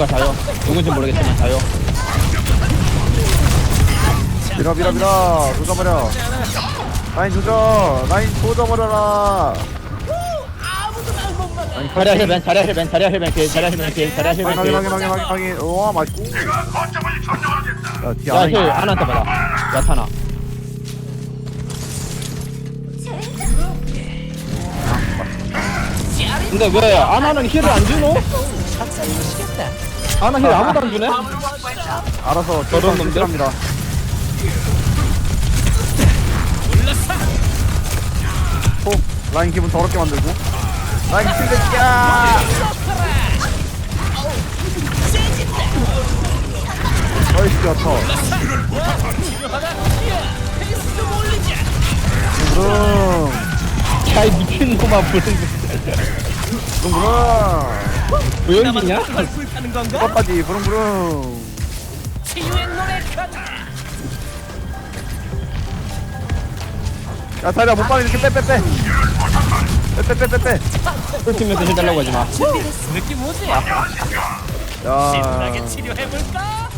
누군가 자요. 누군지 모르겠지만 자요. 밀어 밀어 밀어 조져버려 라인 조져 라인 조져버려라 라인 자리야 힐벤, 자리야 힐벤, 자리야 힐벤, 길, 자리야 힐벤, 길, 자리야 힐벤, 확인 길. 확인 확인 확인 확인 우와 맛있고 야 뒤에 야, 안에 힐, 안한테 받아. 야 타나. 근데 왜 아나는 힐을 안 주노? 아나 힐 아무도 안 주네? 알아서 저런 놈들? 합니다 호 라인 기분 더럽게 만들고 라인 킬백이야 어이 씨 야터 부릉 야, 이 미친놈아, 부른 부릉부릉 부연기냐? 빠빠지 부릉부릉. 야 다리야 못 빠져 이렇게 빼빼빼. 빼빼빼빼빼. 꿀팀에서 힐 달라고 하지 마. 느낌 오지? 야. 신나게 치료해볼까?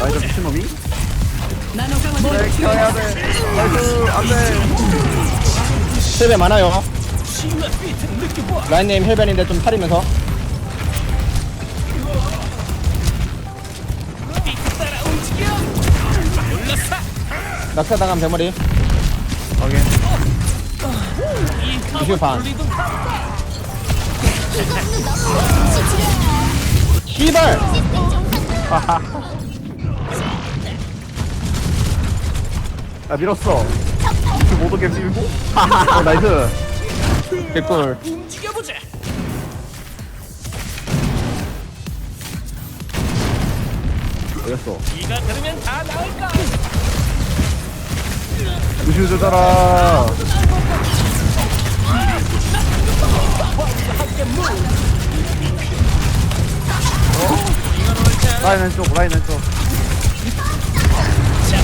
아이 저 미친놈이 네 힐벤 많아요. 라인네임 힐벤인데 좀 움직여 올라서 낙사당한 대머리. 확인 이 이슈 반. 시발! 야 밀었어. 못 오게 밀고. 어 나이스. 개꿀. 움직여보자. 어딨어. 네가 들으면 다 나을까? 우슈 조져라. 어? 라인 왼쪽 라인 왼쪽.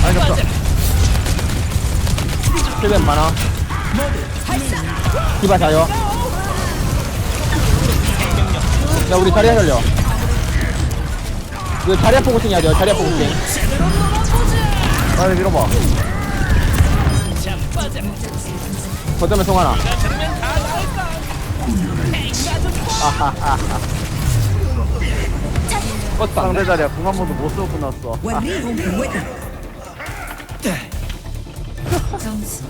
라인 잡자 힐벤 많아. 디바 자요. 야, 우리 자리야 살려. 이거 자리야 포커싱 해야 돼요, 자리야 포커싱. 라인 밀어봐 자빠져 거점에 송하나. 껐다. 상대 자리야 궁한 번도 못 쓰고 끝났어 점수.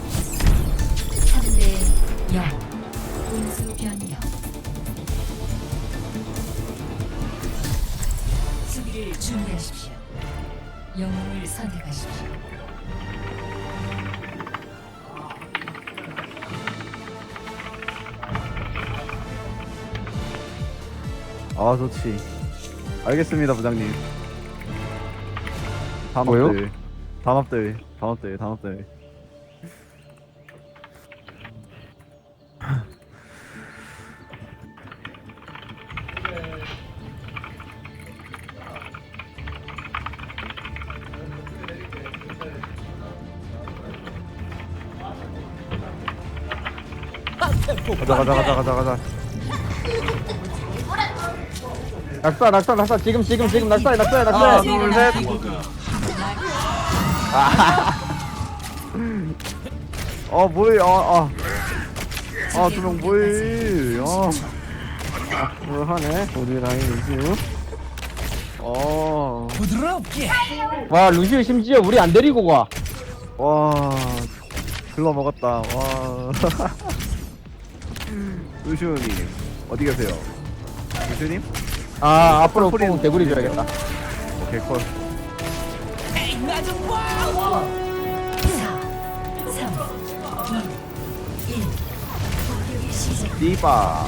3대 0 공수 변경. 수비를 준비하십시오. 영웅을 선택하십시오. 아 좋지. 알겠습니다 부장님. 뭐요? 단합들 단합들 단합들 단합들 가자 가자 가자 가자 가자 낙사, 낙사, 낙사. 지금, 지금, 지금. 낙사해, 낙사해, 낙사해. 하나 둘셋 어 뭐해 아아아두 명 뭐해 아뭘 하네, 우리 라인 루시우. 어, 부드럽게 와, 루시우 심지어 우리 안 데리고 가. 와, 글러 먹었다. 와. 루시우님, 어디 계세요? 루시우님? 아, 앞으로 뽕 개구리 줘야겠다. 오케이, 콜. 에이 나좀 봐4 3 2 1 공격이 시작 디바.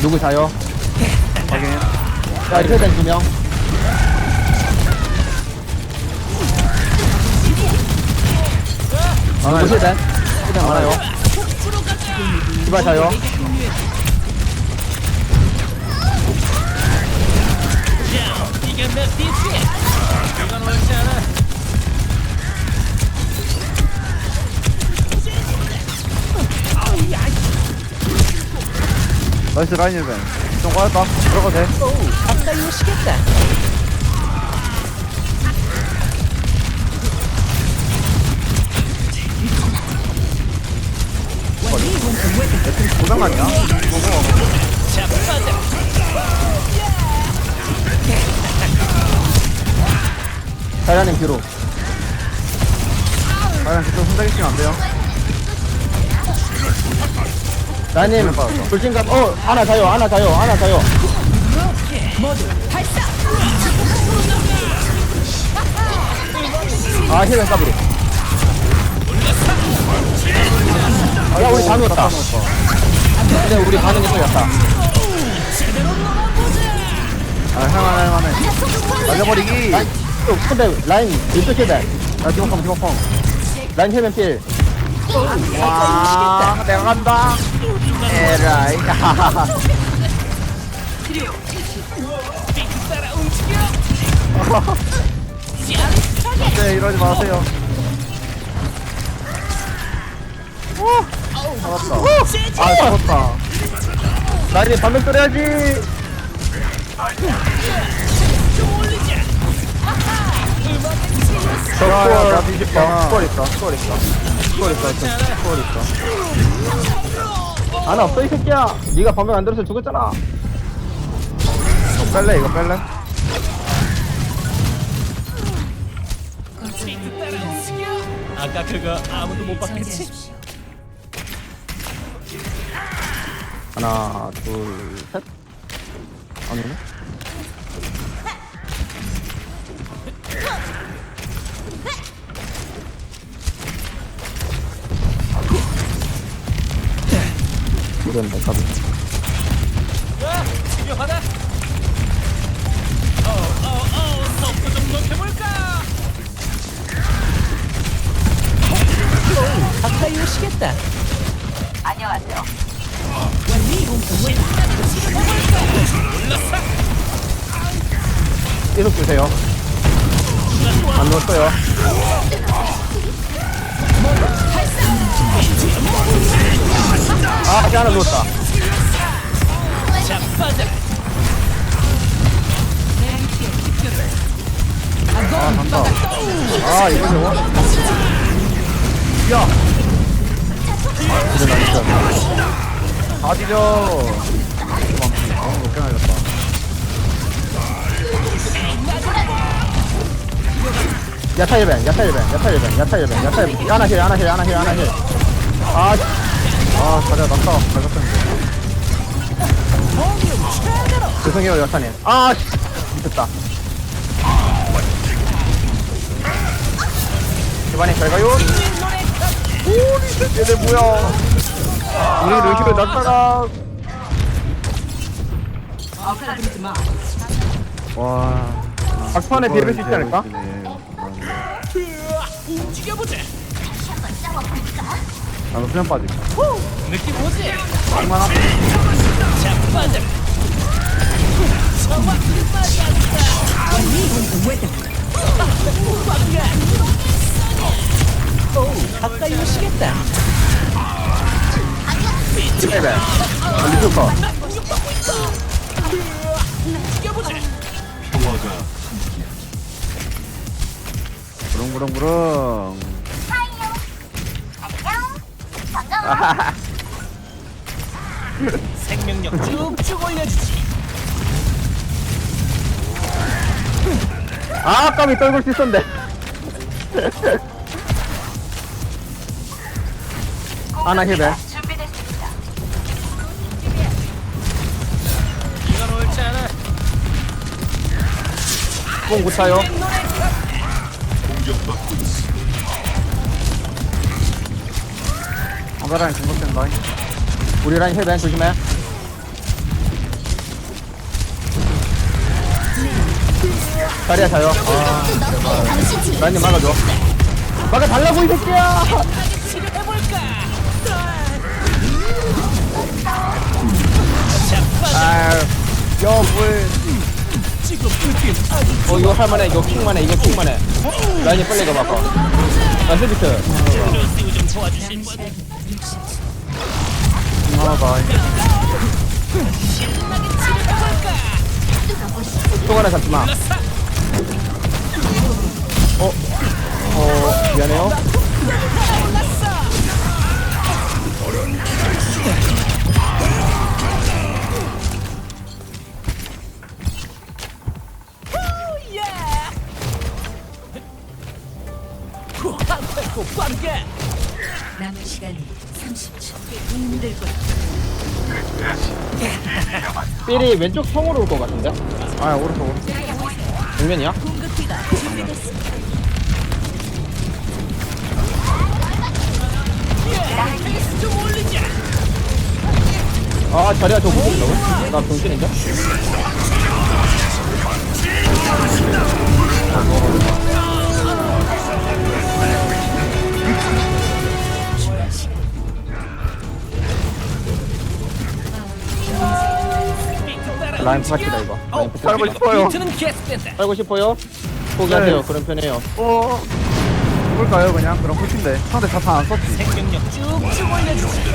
누구 자요? 확인. 자, 힐벤 두 명. 누구 힐 최대한 많아요. 디바 자요. 나이스 라인 일벤. 좀 빠졌다. 들어가도 돼. 고장? 자빠져. 자리아님 뒤로 라인 그쪽 혼자 있으면 안 돼요 라인님 받았어. 불진감 어 하나 자요 하나 자요 하나 자요 아 힐은 까불이 야 우리 다 누웠다. 근데 우리 반응이 좀 약다. 아 할만해 할만해 날려버리기. 라인 또 근데 라인 이쪽 힐벤 야 디모펑 디모펑. 라인 힐벤 필와 내가 간다. 에라이. 네 이러지 마세요 잡았다. 아 잡았다. 라인이 반면 때려야지. 야야 나 뒤집어. 스콜 있어 스콜 있어 스콜 있어 스콜 있어 하나 없어 이 새끼야. 네가 반면 안 들어서 죽었잖아. 이거 뺄래 이거 뺄래. 아까 그거 아무도 못 봤겠지? 하나 둘 셋 아니네 이런데 가비 야, 중요하다. 어, 어, 어, 속도 좀 높여볼까? 가까이 오시겠다. 계속 주세요. 안 넣었어요. 아 하나 넣었다. 아 간다 아 이거 저거 야! 이제 나이스 다 뒤져 아 몇개 날렸다 야타 1벤 야타 1벤 야타 1벤 야타 1벤 야타 1벤. 하나 힐 하나 힐 하나 힐 하나 힐아 아 자리야 낙타 갈겼었는데 죄송해요 여사님. 아 씨. 미쳤다. 이번에 잘 가요? 얘네 뭐야 우리 루시를 낙타가 와 박판에 비빌 수 있지 않을까? 움직여보자. 나도 수면 느낌 오지? 얼마나 자빠져. 정확히 맞았다. 오, 가까이 오시겠다. 1벤 리스커 움직여보자. 부릉부릉부릉 생명력 쭉쭉 올려주지. 아 까비 떨굴 수 있었는데 하나 힐벤 뽕 고차요. 아가 라인 중복된다 우리 라인 힐벤 조심해. 자리야 자요. 아 라인님 막아줘. 막아 달라고 이 새끼야! 치료해볼까? 아유 여불 지금 불빛 아주 어 이거 할만해 이거 킹만해 이거 킹만해 라인이 빨리 가봐 아 서비스 크로스 좀 도와주실 분. 하나다 똥 하나 잡지 마. 어, 어, 미안해요. 고 빠르게 남은 시간 30초. 삘이 왼쪽 성으로 올 것 같은데? 아 오른쪽 오른쪽 정면이야? 아, 자리야, 저거 보고 있다고? 나 정신인데? 라인 파티다, 이거. 라인 파티. 살고 싶어요 계속된다 살고 싶어요? 포기하세요. 네. 그런 편이에요. 어 볼까요 그냥 그럼 끝인데 상대 자탄 안 썼지 생명력 쭉쭉 올려주지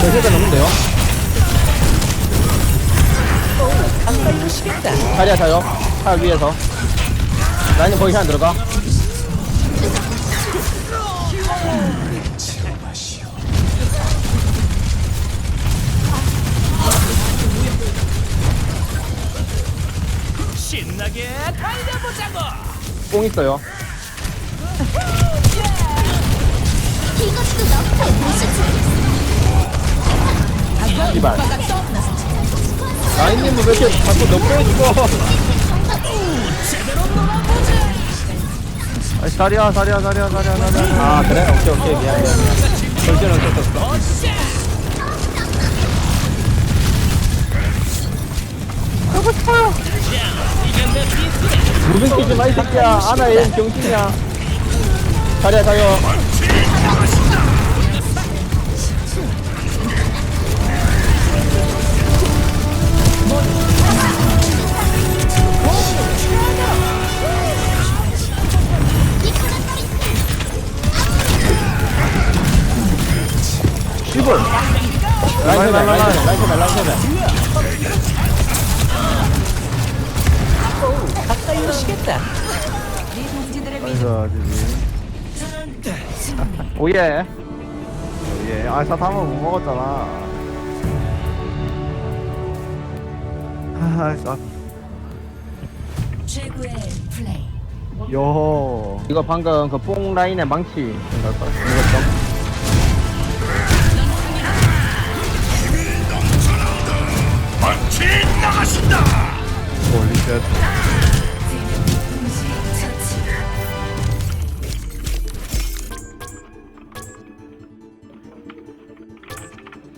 저 세대 넘는데요? 자리야, 자요. 팔 위에서. 라인은 거기 안 들어가. 신나게 달려보자고 뽕 있어요. 이것도 너프의 모습이지. 이발. 라인님은 왜 이렇게 자꾸 너프해 죽어? 아 자리야 자리야 자리야 자리야 자리야 아, 그래? 오케이, 오케이. 미안해. 새끼야. 아나 얘 병신이야. 자리야, 자요. 라인 세발, 라인 세발. 가까이 오시겠다 나이스 지지 오예. 오예. 아 사탕은 못 먹었잖아. 아, 아, 최고의 플레이. 요. 이거 방금 그 뽕 라인의 망치 생각할 거 홀리 쉣.